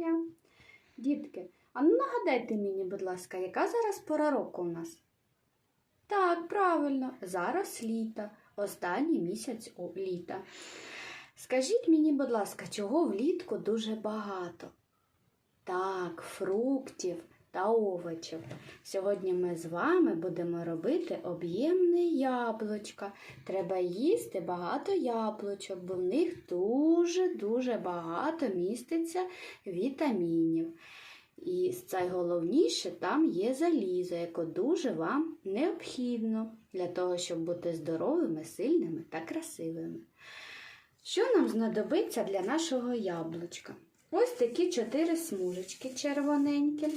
дня. Дітки, а ну нагадайте мені, будь ласка, яка зараз пора року у нас? Так, правильно, зараз літо, останній місяць літа. Скажіть мені, будь ласка, чого влітку дуже багато? Так, фруктів та овочів. Сьогодні ми з вами будемо робити об'ємне яблучка. Треба їсти багато яблучок, бо в них дуже-дуже багато міститься вітамінів. І найголовніше, там є залізо, яке дуже вам необхідно для того, щоб бути здоровими, сильними та красивими. Що нам знадобиться для нашого яблучка? Ось такі чотири смужечки червоненькі,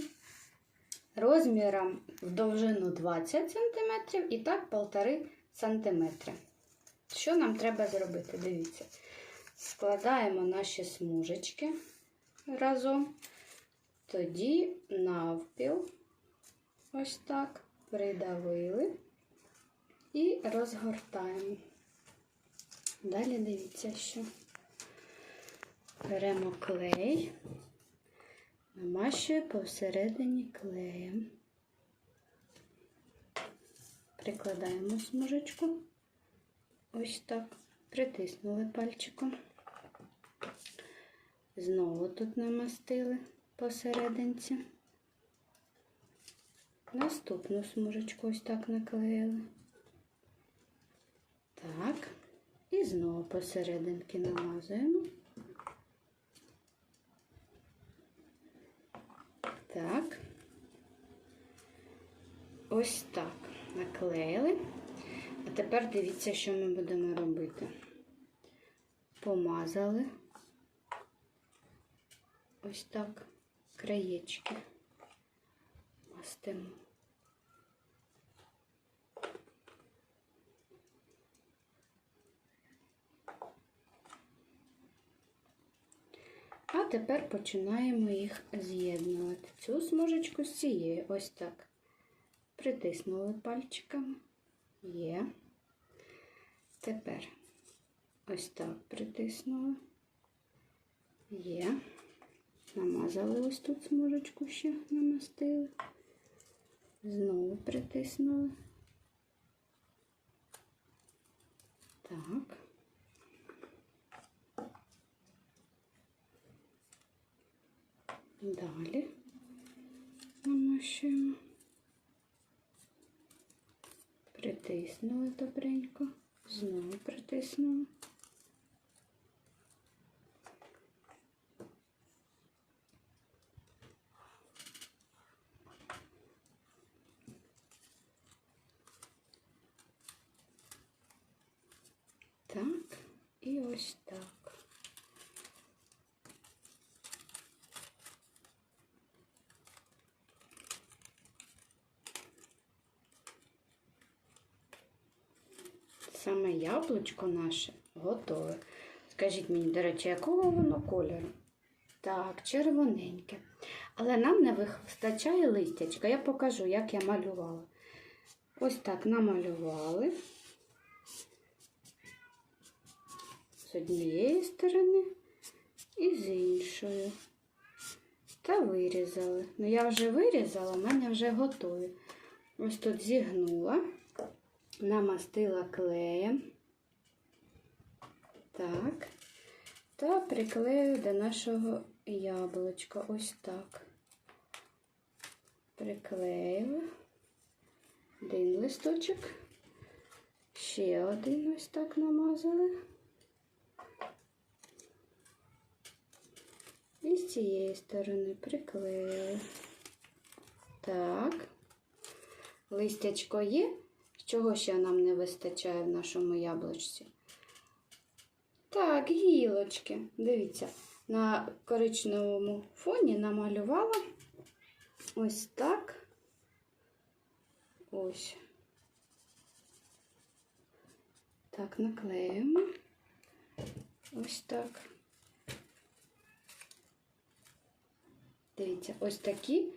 розміром в довжину 20 см і так 1,5 см. Що нам треба зробити? Дивіться. Складаємо наші смужечки разом. Тоді навпіл, ось так, придавили і розгортаємо. Далі дивіться, що беремо клей, намащуємо посередині клеєм, прикладаємо смужечку, ось так, притиснули пальчиком. Знову тут намастили посерединці. Наступну смужечку ось так наклеїли. Так. І знову посерединки намазуємо. Так. Ось так наклеїли. А тепер дивіться, що ми будемо робити. Помазали. Ось так краєчки мастимо. А тепер починаємо їх з'єднувати. Цю смужечку з цією. Ось так. Притиснули пальчиками. Є. Тепер ось так притиснули. Є. Намазали ось тут смужечку ще намастили. Знову притиснули. Так. Далі Притиснули добренько. Знову притиснули. Так, і ось так. Саме яблучко наше готове. Скажіть мені, до речі, якого воно кольору? Так, червоненьке. Але нам не вистачає листячка. Я покажу, як я малювала. Ось так намалювали. З однієї сторони і з іншої. Та вирізали. Ну, я вже вирізала, в мене вже готові. Ось тут зігнула, намастила клеєм. Так. Та приклею до нашого яблучка. Ось так. Приклеїла. Один листочок. Ще один ось так намазали. І з цієї сторони приклеїли. Так. Листячко є. Чого ще нам не вистачає в нашому яблучці? Так, гілочки. Дивіться, на коричневому фоні намалювала ось так. Ось. Так, наклеїмо. Ось так. Дивіться, ось такі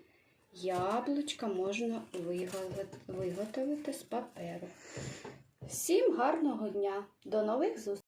яблучка можна виготовити, з паперу. Всім гарного дня! До нових зустрічей!